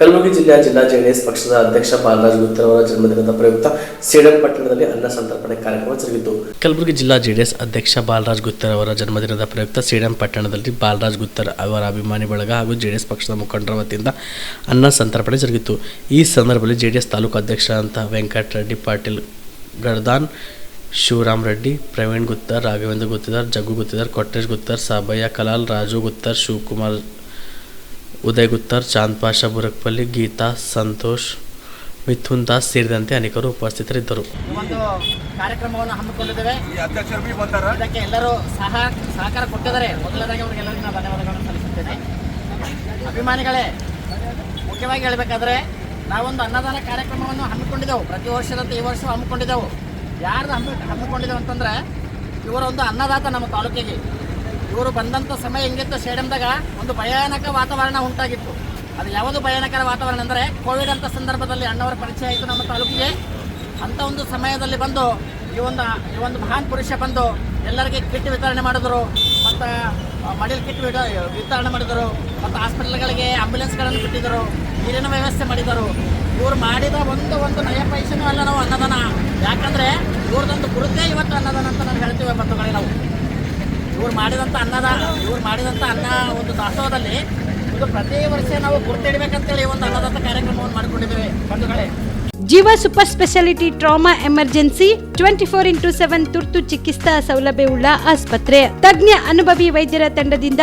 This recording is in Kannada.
ಕಲಬುರಗಿ ಜಿಲ್ಲೆಯ ಜಿಲ್ಲಾ ಜೆಡಿಎಸ್ ಪಕ್ಷದ ಅಧ್ಯಕ್ಷ ಬಾಲರಾಜ್ ಗುತ್ತರ್ ಅವರ ಜನ್ಮದಿನದ ಪ್ರಯುಕ್ತ ಸೇಡಂ ಪಟ್ಟಣದಲ್ಲಿ ಅನ್ನ ಸಂತರ್ಪಣೆ ಕಾರ್ಯಕ್ರಮ ಜರುಗಿತು. ಕಲಬುರಗಿ ಜಿಲ್ಲಾ ಜೆಡಿಎಸ್ ಅಧ್ಯಕ್ಷ ಬಾಲರಾಜ್ ಗುತ್ತರ್ ಅವರ ಜನ್ಮದಿನದ ಪ್ರಯುಕ್ತ ಸೇಡಂ ಪಟ್ಟಣದಲ್ಲಿ ಬಾಲರಾಜ್ ಗುತ್ತರ್ ಅವರ ಅಭಿಮಾನಿ ಬಳಗ ಹಾಗೂ ಜೆಡಿಎಸ್ ಪಕ್ಷದ ಮುಖಂಡರ ವತಿಯಿಂದ ಅನ್ನ ಸಂತರ್ಪಣೆ ಜರುಗಿತು. ಈ ಸಂದರ್ಭದಲ್ಲಿ ಜೆಡಿಎಸ್ ತಾಲೂಕು ಅಧ್ಯಕ್ಷ ಅಂತ ವೆಂಕಟ ರೆಡ್ಡಿ, ಪಾಟೀಲ್ ಗರ್ದಾನ್, ಶಿವರಾಮ್ ರೆಡ್ಡಿ, ಪ್ರವೀಣ್ ಗುತ್ತರ್, ರಾಘವೇಂದ್ರ ಗುತ್ತಿದಾರ್ ಜಗ್ಗು ಗುತ್ತಿದಾರ್ ಕೊಟ್ಟೇಶ್ ಗುತ್ತರ್, ಸಾಬಯ್ಯ ಕಲಾಲ್, ರಾಜು ಗುತ್ತರ್, ಶಿವಕುಮಾರ್ ಉದಯ್ ಗುತ್ತರ್ ಚಾಂದ್ ಪಾಷಾ ಬುರಕ್ಪಲ್ಲಿ ಗೀತಾ ಸಂತೋಷ್ ಮಿಥುನ್ ದಾಸ್ ಸೇರಿದಂತೆ ಅನೇಕರು ಉಪಸ್ಥಿತರಿದ್ದರು. ಒಂದು ಕಾರ್ಯಕ್ರಮವನ್ನು ಹಮ್ಮಿಕೊಂಡಿದ್ದೇವೆ. ಈ ಅಧ್ಯಕ್ಷರು ಬಿ ಇದಕ್ಕೆ ಎಲ್ಲರೂ ಸಹ ಸಹಕಾರ ಕೊಟ್ಟಿದ್ದಾರೆ. ಮೊದಲನೇದಾಗಿ ಅವರಿಗೆಲ್ಲರಿಗೂ ನಾನು ಧನ್ಯವಾದಗಳನ್ನು ಸಲ್ಲಿಸುತ್ತೇನೆ. ಅಭಿಮಾನಿಗಳೇ ಮುಖ್ಯವಾಗಿ ಹೇಳಬೇಕಾದ್ರೆ ನಾವೊಂದು ಅನ್ನದಾನ ಕಾರ್ಯಕ್ರಮವನ್ನು ಹಮ್ಮಿಕೊಂಡಿದ್ದೆವು. ಪ್ರತಿ ವರ್ಷದಂತೆ ಈ ವರ್ಷ ಹಮ್ಮಿಕೊಂಡಿದ್ದೆವು. ಯಾರ್ದು ಹಮ್ಮಿ ಹಮ್ಮಿಕೊಂಡಿದ್ದೆವು ಅಂತಂದ್ರೆ ಇವರೊಂದು ಅನ್ನದಾತ ನಮ್ಮ ತಾಲೂಕಿಗೆ. ಇವರು ಬಂದಂಥ ಸಮಯ ಹೆಂಗಿತ್ತು ಸ್ಟೇಡಿಯಂದಾಗ ಒಂದು ಭಯಾನಕ ವಾತಾವರಣ ಉಂಟಾಗಿತ್ತು. ಅದು ಯಾವುದು ಭಯಾನಕರ ವಾತಾವರಣ ಅಂದರೆ ಕೋವಿಡ್ ಅಂತ ಸಂದರ್ಭದಲ್ಲಿ ಅಣ್ಣವರ ಪರಿಚಯ ಆಯಿತು ನಮ್ಮ ತಾಲೂಕಿಗೆ. ಅಂಥ ಒಂದು ಸಮಯದಲ್ಲಿ ಬಂದು ಈ ಒಂದು ಈ ಒಂದು ಮಹಾನ್ ಪುರುಷ ಬಂದು ಎಲ್ಲರಿಗೆ ಕಿಟ್ ವಿತರಣೆ ಮಾಡಿದ್ರು. ಮತ್ತು ಮಡಿಲ್ ಕಿಟ್ ವಿತರಣೆ ಮಾಡಿದರು. ಮತ್ತು ಹಾಸ್ಪಿಟಲ್ಗಳಿಗೆ ಆಂಬ್ಯುಲೆನ್ಸ್ಗಳನ್ನು ಬಿಟ್ಟಿದ್ದರು ನೀರಿನ ವ್ಯವಸ್ಥೆ ಮಾಡಿದರು. ಇವ್ರು ಮಾಡಿದ ಒಂದು ಒಂದು ನಯ ಪೈಸೆನೂ ಅಲ್ಲ ನಾವು ಅನ್ನದಾನ. ಯಾಕಂದರೆ ಇವ್ರದೊಂದು ಗುರುತೇ ಇವತ್ತು ಅನ್ನದಾನ ಅಂತ ನಾನು ಹೇಳ್ತೀವಿ ಬಂಧುಗಳೇ ನಾವು. ಇವ್ರು ಮಾಡಿದಂಥ ಅನ್ನದ, ಇವ್ರು ಮಾಡಿದಂಥ ಅನ್ನ ಒಂದು ದಾಸೋಹದಲ್ಲಿ ಇದು ಪ್ರತಿ ವರ್ಷ ನಾವು ಗುರ್ತಿಡ್ಬೇಕಂತೇಳಿ ಒಂದು ಅನ್ನದಂತ ಕಾರ್ಯಕ್ರಮವನ್ನು ಮಾಡಿಕೊಂಡಿದ್ದೇವೆ ಬಂಧುಗಳೇ. Jeeva super speciality trauma emergency twenty four into seven ತುರ್ತು ಚಿಕಿತ್ಸಾ ಸೌಲಭ್ಯವುಳ್ಳ ಆಸ್ಪತ್ರೆ. ತಜ್ಞ ಅನುಭವಿ ವೈದ್ಯರ ತಂಡದಿಂದ